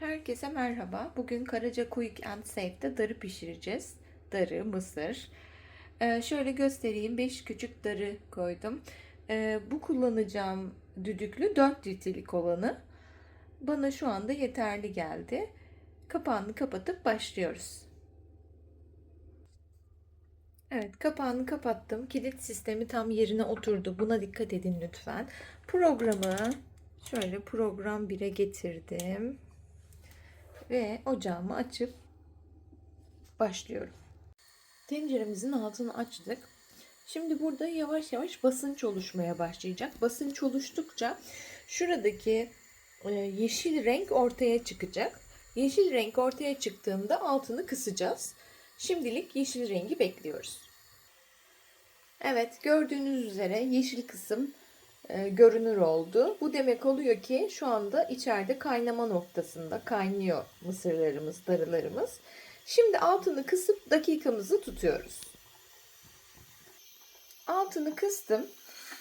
Herkese merhaba. Bugün Karaca Quick and Safe'de darı pişireceğiz. Darı, mısır. Ee, şöyle göstereyim. 5 küçük darı koydum. Ee, bu kullanacağım düdüklü 4 litrelik olanı. Bana şu anda yeterli geldi. Kapağını kapatıp başlıyoruz. Evet, kapağını kapattım. Kilit sistemi tam yerine oturdu. Buna dikkat edin lütfen. Programı şöyle program 1'e getirdim ve ocağımı açıp başlıyorum. Tenceremizin altını açtık. Şimdi burada yavaş yavaş basınç oluşmaya başlayacak. Basınç oluştukça şuradaki e, yeşil renk ortaya çıkacak. Yeşil renk ortaya çıktığında altını kısacağız. Şimdilik yeşil rengi bekliyoruz. Evet gördüğünüz üzere yeşil kısım e, görünür oldu. Bu demek oluyor ki şu anda içeride kaynama noktasında kaynıyor mısırlarımız, darılarımız. Şimdi altını kısıp dakikamızı tutuyoruz. Altını kıstım.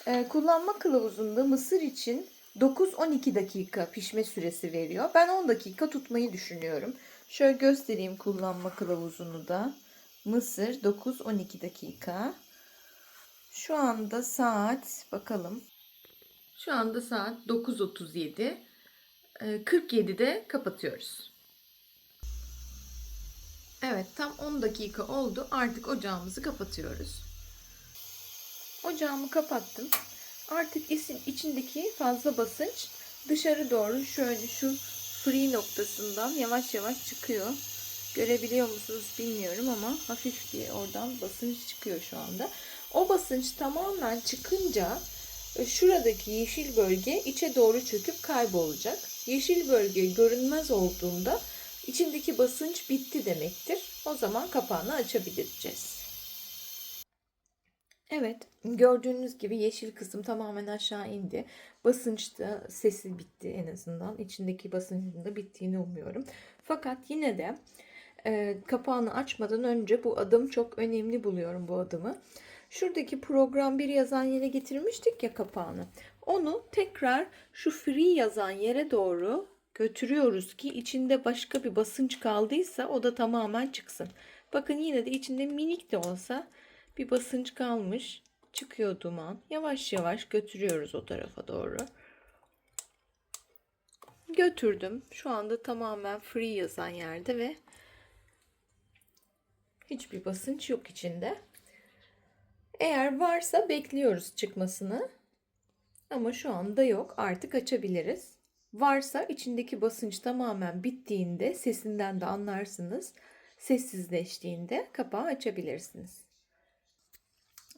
E, kullanma kılavuzunda mısır için 9-12 dakika pişme süresi veriyor. Ben 10 dakika tutmayı düşünüyorum. Şöyle göstereyim kullanma kılavuzunu da. Mısır 9-12 dakika. Şu anda saat bakalım şu anda saat 9.37. 47'de kapatıyoruz. Evet tam 10 dakika oldu. Artık ocağımızı kapatıyoruz. Ocağımı kapattım. Artık içindeki fazla basınç dışarı doğru şöyle şu free noktasından yavaş yavaş çıkıyor. Görebiliyor musunuz bilmiyorum ama hafif bir oradan basınç çıkıyor şu anda. O basınç tamamen çıkınca şuradaki yeşil bölge içe doğru çöküp kaybolacak. Yeşil bölge görünmez olduğunda içindeki basınç bitti demektir. O zaman kapağını açabileceğiz. Evet, gördüğünüz gibi yeşil kısım tamamen aşağı indi. Basınçta sesi bitti en azından. İçindeki basıncın da bittiğini umuyorum. Fakat yine de e, kapağını açmadan önce bu adım çok önemli buluyorum bu adımı. Şuradaki program bir yazan yere getirmiştik ya kapağını. Onu tekrar şu free yazan yere doğru götürüyoruz ki içinde başka bir basınç kaldıysa o da tamamen çıksın. Bakın yine de içinde minik de olsa bir basınç kalmış. Çıkıyor duman. Yavaş yavaş götürüyoruz o tarafa doğru. Götürdüm. Şu anda tamamen free yazan yerde ve hiçbir basınç yok içinde. Eğer varsa bekliyoruz çıkmasını. Ama şu anda yok. Artık açabiliriz. Varsa içindeki basınç tamamen bittiğinde sesinden de anlarsınız. Sessizleştiğinde kapağı açabilirsiniz.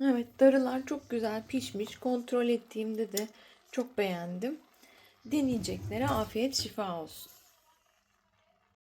Evet darılar çok güzel pişmiş. Kontrol ettiğimde de çok beğendim. Deneyeceklere afiyet şifa olsun.